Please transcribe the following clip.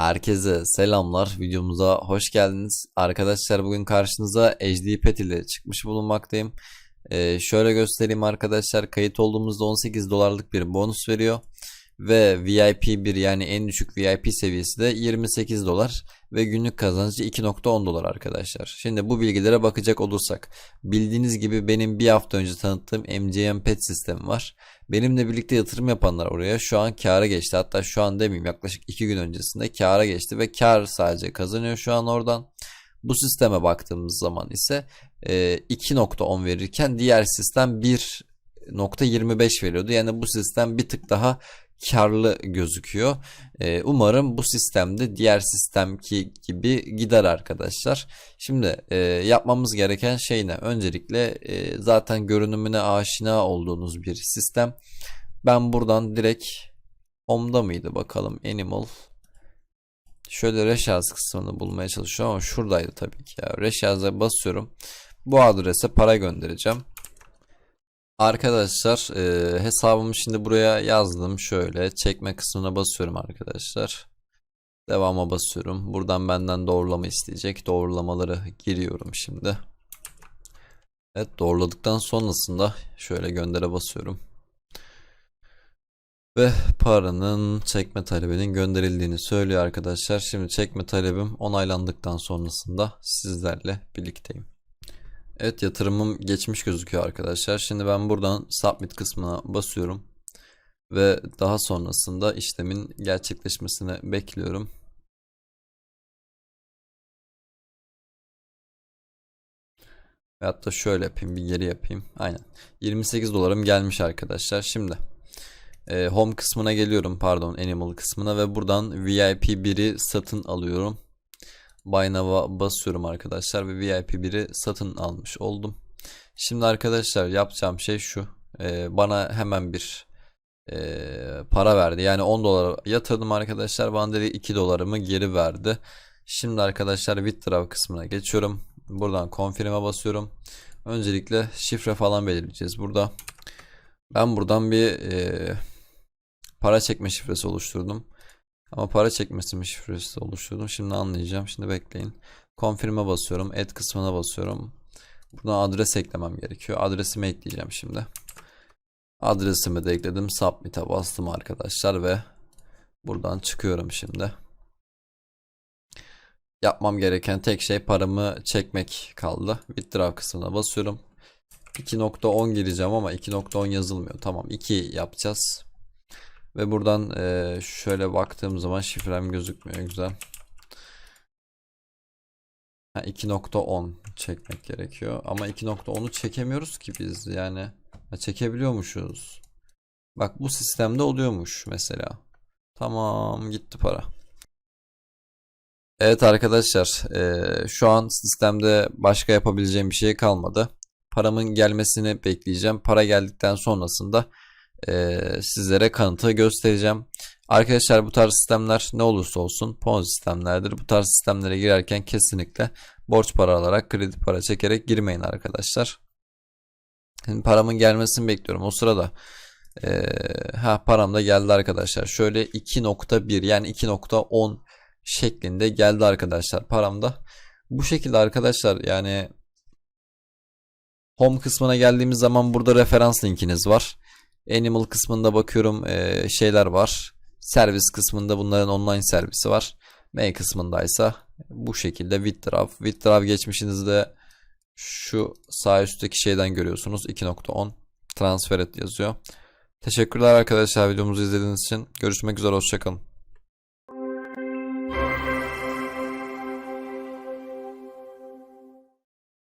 Herkese selamlar. Videomuza hoş geldiniz. Arkadaşlar bugün karşınıza HD Pet ile çıkmış bulunmaktayım. Ee, şöyle göstereyim arkadaşlar. Kayıt olduğumuzda 18 dolarlık bir bonus veriyor. Ve VIP 1 yani en düşük VIP seviyesi de 28 dolar. Ve günlük kazancı 2.10 dolar arkadaşlar. Şimdi bu bilgilere bakacak olursak. Bildiğiniz gibi benim bir hafta önce tanıttığım MCM Pet sistemi var. Benimle birlikte yatırım yapanlar oraya şu an kâra geçti. Hatta şu an demeyeyim yaklaşık 2 gün öncesinde kâra geçti ve kâr sadece kazanıyor şu an oradan. Bu sisteme baktığımız zaman ise e, 2.10 verirken diğer sistem 1.25 veriyordu. Yani bu sistem bir tık daha karlı gözüküyor. E, umarım bu sistemde diğer sistemki gibi gider arkadaşlar. Şimdi e, yapmamız gereken şey ne? Öncelikle e, zaten görünümüne aşina olduğunuz bir sistem. Ben buradan direkt Home'da mıydı bakalım Animal. Şöyle Reşaz kısmını bulmaya çalışıyorum ama şuradaydı tabii ki ya. Reşaz'a basıyorum. Bu adrese para göndereceğim. Arkadaşlar e, hesabımı şimdi buraya yazdım. Şöyle çekme kısmına basıyorum arkadaşlar. Devama basıyorum. Buradan benden doğrulama isteyecek. Doğrulamaları giriyorum şimdi. Evet doğruladıktan sonrasında şöyle göndere basıyorum. Ve paranın çekme talebinin gönderildiğini söylüyor arkadaşlar. Şimdi çekme talebim onaylandıktan sonrasında sizlerle birlikteyim. Evet yatırımım geçmiş gözüküyor arkadaşlar. Şimdi ben buradan submit kısmına basıyorum. Ve daha sonrasında işlemin gerçekleşmesini bekliyorum. Ve hatta şöyle yapayım bir geri yapayım. Aynen. 28 dolarım gelmiş arkadaşlar. Şimdi e, home kısmına geliyorum pardon animal kısmına ve buradan VIP 1'i satın alıyorum. Buy Now'a basıyorum arkadaşlar ve VIP 1'i satın almış oldum. Şimdi arkadaşlar yapacağım şey şu. E, bana hemen bir e, para verdi. Yani 10 dolar yatırdım arkadaşlar. Bana dedi 2 dolarımı geri verdi. Şimdi arkadaşlar withdraw kısmına geçiyorum. Buradan confirm'e basıyorum. Öncelikle şifre falan belirleyeceğiz burada. Ben buradan bir e, para çekme şifresi oluşturdum. Ama para çekmesi mi şifresi oluşturdum. Şimdi anlayacağım. Şimdi bekleyin. Confirm'e basıyorum. Add kısmına basıyorum. Buradan adres eklemem gerekiyor. Adresimi ekleyeceğim şimdi. Adresimi de ekledim. Submit'e bastım arkadaşlar ve buradan çıkıyorum şimdi. Yapmam gereken tek şey paramı çekmek kaldı. Withdraw kısmına basıyorum. 2.10 gireceğim ama 2.10 yazılmıyor. Tamam 2 yapacağız. Ve buradan e, şöyle baktığım zaman şifrem gözükmüyor güzel. Ha, 2.10 çekmek gerekiyor. Ama 2.10'u çekemiyoruz ki biz yani. Ha, çekebiliyormuşuz. Bak bu sistemde oluyormuş mesela. Tamam gitti para. Evet arkadaşlar e, şu an sistemde başka yapabileceğim bir şey kalmadı. Paramın gelmesini bekleyeceğim. Para geldikten sonrasında e, sizlere kanıtı göstereceğim. Arkadaşlar bu tarz sistemler ne olursa olsun Ponzi sistemlerdir. Bu tarz sistemlere girerken kesinlikle borç para alarak kredi para çekerek girmeyin arkadaşlar. Şimdi paramın gelmesini bekliyorum. O sırada e, ha param da geldi arkadaşlar. Şöyle 2.1 yani 2.10 şeklinde geldi arkadaşlar paramda. Bu şekilde arkadaşlar yani home kısmına geldiğimiz zaman burada referans linkiniz var. Animal kısmında bakıyorum e, şeyler var. Servis kısmında bunların online servisi var. Mail kısmındaysa bu şekilde withdraw. Withdraw geçmişinizde şu sağ üstteki şeyden görüyorsunuz 2.10 transfer et yazıyor. Teşekkürler arkadaşlar videomuzu izlediğiniz için. Görüşmek üzere hoşçakalın.